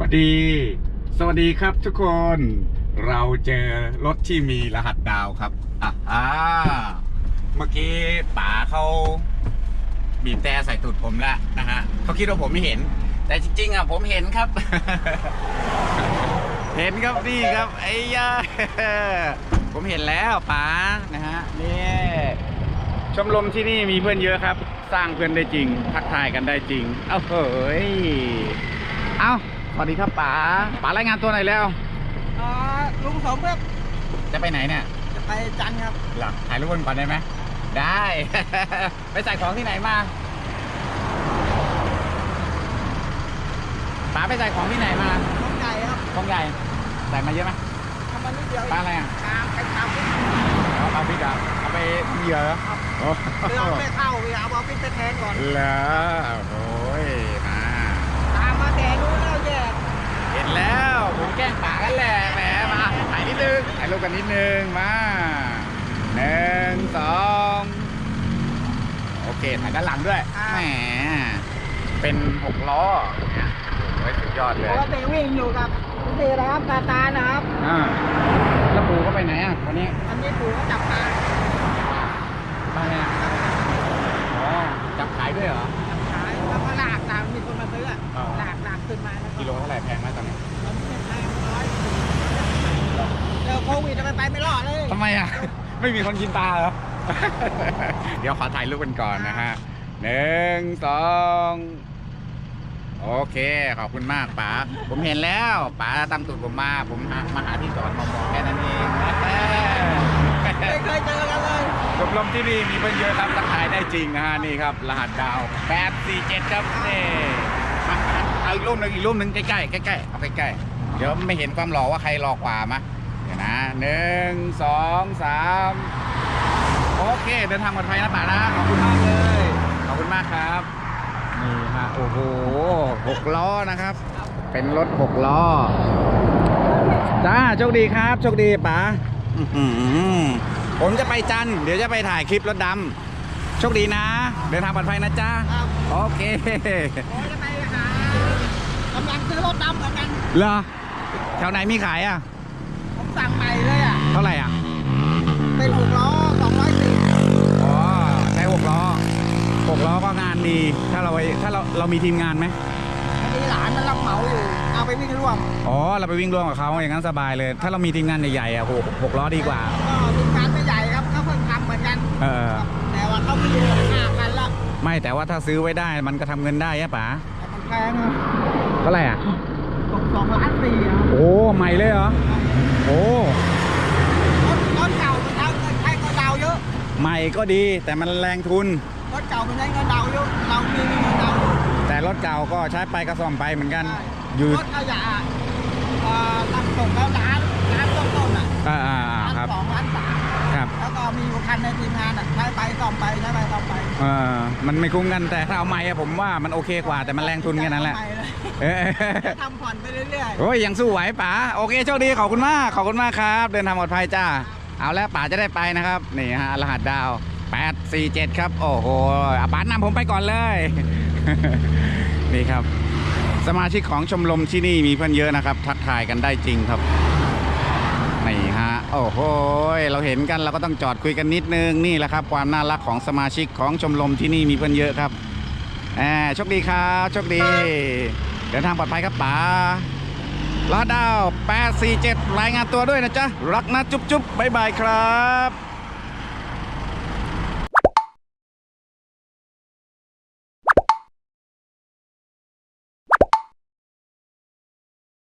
วัสดี สวัสดีครับทุกคน เราเจอรถที่มีรหัสดาวครับอะอ่าเมื่อกี้ป๋าเขาบีบแต่ใส่ตูดผมแล้วนะฮะเขาคิดว่าผมไม่เห็น แต่จริง ๆอะผมเห็นครับ เห็นครับนี่ครับไอ้ยาผมเห็นแล้วป๋านะฮะนี่ชมรมที่นี่มีเพื่อนเยอะครับ สร้างเพื่อนได้จริง ทักทายกันได้จริง เอ้าเฮ้ย เอ้า วัสดีครับป๋าป๋ารายงานตัวหน่อยแล้วอ่าลุงสมครับจะไปไหนเนี่ยจะไปจันทร์ครับเหรอถ่ายรูปกันก่อนได้ไหมได้ ไปใส่ของที่ไหนมาป๋าไปใส่ของที่ไหนมาน้องใหญ่ครับของใหญ่ใส่มาเยอะไหมทำมานิดเดียวปลาอะไรอะตามไปตามไปเอาปลาพริกอะเอาไปเหยื่อเหรอโอ้เรือไม่เข้าเรือเอาเอาไปไปแทนก่อนเหรอโอ้ยมา ตามมาแต่นู้นแล้วแยก เห็น แล้วผมแกล้งป๋ากันแหละแหมมาถ่ายนิดนึงถ่ายรูปกันนิดนึงมาหนึ่งสองโอเคถ่ายด้านหลังด้วยแหมเป็นหกล้อเนี่ยโอ้ยสุดยอดเลปยกติวิ่งอยู่กับพี่นะครับตาตานะครับอ่าแล้วปูก็ไปไหนอะวันนี้อันนี้ปู่ก็จับปลาบ้านเนี่ยอ๋อจับขายด้วยเหรอจับขายแล้วก็ลากตามมีคนมาซื้ออะอ๋อลากลากขึ้นมาแล้วกิโลเท่าไหร่แพงไหมตอนนี้ มันไม่แพงร้อยเจอโควิดจะไปไปไม่รอดเลยทำไมอะ ไม่มีคนกินปลาเหรอ เดี๋ยวขอถ่ายรูปกันก่อนนะฮะหนึ่งสองโอเค ขอบคุณมากป๋าผมเห็นแล้วป๋าตามตูดผมมา ผมหามาหาที่จอดมามองแค่นั้นเองไม่เคยเจอกันเลยชมรมที่นี่มีเพื่อนเยอะครับทักทายได้จริงนะฮะนี่ครับ รหัสดาว847ครับนี่มาเอาอีกรูปหนึ่งอีกรูปหนึ่งใกล้ๆใกล้ๆเอาใกล้ๆเดี๋ยวไม่เห็นความหล่อว่าใครหล่อกว่ามา เดี๋ยวนะหนึ่งสองสามโอเค เดินทางปลอดภัยนะป่านะ ขอบคุณมากเลย ขอบคุณมากครับ นี่ฮะโอ้โหหกล้อนะครับ เป็นรถหกล้อ จ้า โชคดีครับ โชคดีป๋าอื้อหือผมจะไปจันทร์เดี๋ยวจะไปถ่ายคลิปรถดำ โชคดีนะ เดินทางปลอดภัยนะจ้าครับโอเคโอ้ยจะไปหากำลังซื้อรถดำเหมือนกัน เหรอ แถวไหนมีขายอะผม สั่งใหม่เลยอะ เท่าไหร่อะ เป็นหกล้อสองร้อยสี่อ๋อใช้หกล้อหกล้อก็งานดี ถ้าเราไปถ้าเราเรามีทีมงานไหมมีหลานมันรับเหมาอยู่ เอาไปวิ่งร่วม อ๋อ เราไปวิ่งร่วมกับเขาอย่างนั้นสบายเลย ถ้าเรามีทีมงานใหญ่ๆอะหกหกล้อดีกว่า ก็ทีมงานไม่ใหญ่ครับเขาเพิ่งทำเหมือนกัน เออ แต่ว่าเขาไม่อยู่ห้าคันละไม่แต่ว่าถ้าซื้อไว้ได้มันก็ทำเงินได้ใช่ปะแต่มันแพงครับเท่าไหร่อะ ตกสองล้านสี่ครับโอ้ใหม่เลยเหรอ โอ้รถรถเก่ามันเอาเงินใช้เงินดาวน์เยอะใหม่ก็ดีแต่มันแรงทุน รถเก่ามันใช้เงินดาวน์เยอะเรามีเงินดาวน์เยอะแต่รถเก่าก็ใช้ไปกระซ่อมไปเหมือนกันใช่อยู่รถขยะเอ่อตั้งตกแล้วล้านล้านต้นๆอะอ่าอ่าอ่าล้านครับสองล้านสามครับแล้วก็มีอยู่คันในทีมงานอะใช้ไปซ่อมไปใช้ไปซ่อมไป เออมันไม่คุ้มกันแต่ถ้าเอาใหม่อะผมว่ามันโอเคกว่าแต่มันแรงทุนแค่นั้นแหละเอาไปเลยเออทำผ่อนไปเรื่อยโอ้ยยังสู้ไหวป๋าโอเคโชคดีขอบคุณมากขอบคุณมากครับ เดินทางปลอดภัยจ้า เอาแล้วป๋าจะได้ไปนะครับนี่ฮะรหัสดาว 847 ครับ โอ้โหอะป๋านำผมไปก่อนเลย นี่ครับ สมาชิกของชมรมที่นี่มีเพื่อนเยอะนะครับ ทักทายกันได้จริงครับ นี่ฮะโอ้โหเราเห็นกันเราก็ต้องจอดคุยกันนิดนึงนี่แหละครับ ความน่ารักของสมาชิกของชมรมที่นี่มีเพื่อนเยอะครับแหมโชคดีครับโชคดี เดินทางปลอดภัยครับป๋าลาดดาว 847 รายงานตัวด้วยนะจ๊ะ รักนะจุ๊บจุ๊บบายบายครับ